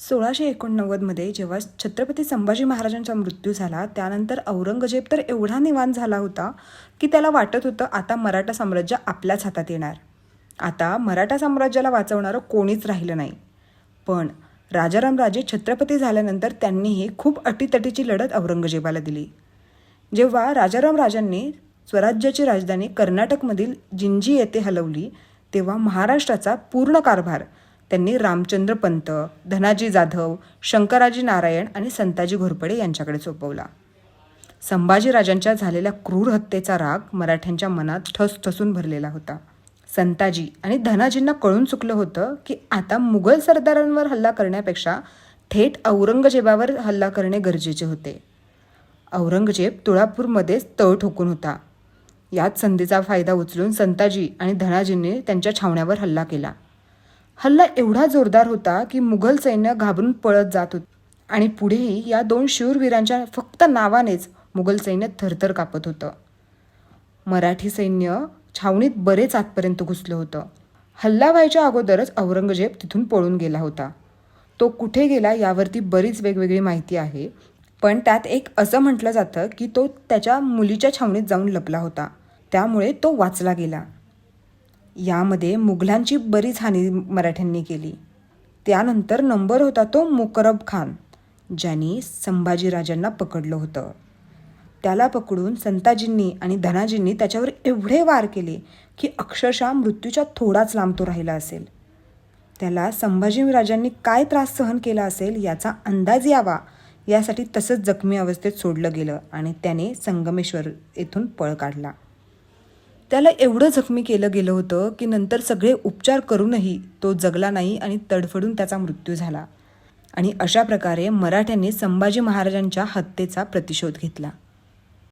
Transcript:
सोळाशे एकोणनव्वदमध्ये जेव्हा छत्रपती संभाजी महाराजांचा मृत्यू झाला त्यानंतर औरंगजेब तर एवढा निवांत झाला होता की त्याला वाटत होतं आता मराठा साम्राज्य आपल्याच हातात येणार. आता मराठा साम्राज्याला वाचवणारं कोणीच राहिलं नाही. पण राजारामराजे छत्रपती झाल्यानंतर त्यांनीही खूप अटीतटीची लढत औरंगजेबाला दिली. जेव्हा राजाराम राजांनी स्वराज्याची राजधानी कर्नाटकमधील जिंजी येथे हलवली तेव्हा महाराष्ट्राचा पूर्ण कारभार त्यांनी रामचंद्र पंत धनाजी जाधव शंकराजी नारायण आणि संताजी घोरपडे यांच्याकडे सोपवला. संभाजीराजांच्या झालेल्या क्रूर हत्येचा राग मराठ्यांच्या मनात ठस ठसून भरलेला होता. संताजी आणि धनाजींना कळून चुकलं होतं की आता मुघल सरदारांवर हल्ला करण्यापेक्षा थेट औरंगजेबावर हल्ला करणे गरजेचे होते. औरंगजेब तुळापूरमध्येच तळ ठोकून होता. याच संधीचा फायदा उचलून संताजी आणि धनाजींनी त्यांच्या छावण्यावर हल्ला केला. हल्ला एवढा जोरदार होता की मुघल सैन्य घाबरून पळत जात होते. आणि पुढेही या दोन शूरवीरांच्या फक्त नावानेच मुघल सैन्य थरथर कापत होतं. मराठी सैन्य छावणीत बरेच आतपर्यंत घुसलं होतं. हल्ला व्हायच्या अगोदरच औरंगजेब तिथून पळून गेला होता. तो कुठे गेला यावरती बरीच वेगवेगळी माहिती आहे पण त्यात एक असं म्हटलं जातं की तो त्याच्या मुलीच्या छावणीत जाऊन लपला होता. त्यामुळे तो वाचला गेला. यामध्ये मुघलांची बरीच हानी मराठ्यांनी केली. त्यानंतर नंबर होता तो मुकरब खान ज्यांनी संभाजीराजांना पकडलं होतं. त्याला पकडून संताजींनी आणि धनाजींनी त्याच्यावर एवढे वार केले की अक्षरशः मृत्यूच्या थोडाच लांब तो राहिला असेल. त्याला संभाजीराजांनी काय त्रास सहन केला असेल याचा अंदाज यावा यासाठी तसंच जखमी अवस्थेत सोडलं गेलं आणि त्याने संगमेश्वर येथून पळ काढला. त्याला एवढं जखमी केलं गेलं होतं की नंतर सगळे उपचार करूनही तो जगला नाही आणि तडफडून त्याचा मृत्यू झाला. आणि अशा प्रकारे मराठ्यांनी संभाजी महाराजांच्या हत्येचा प्रतिशोध घेतला.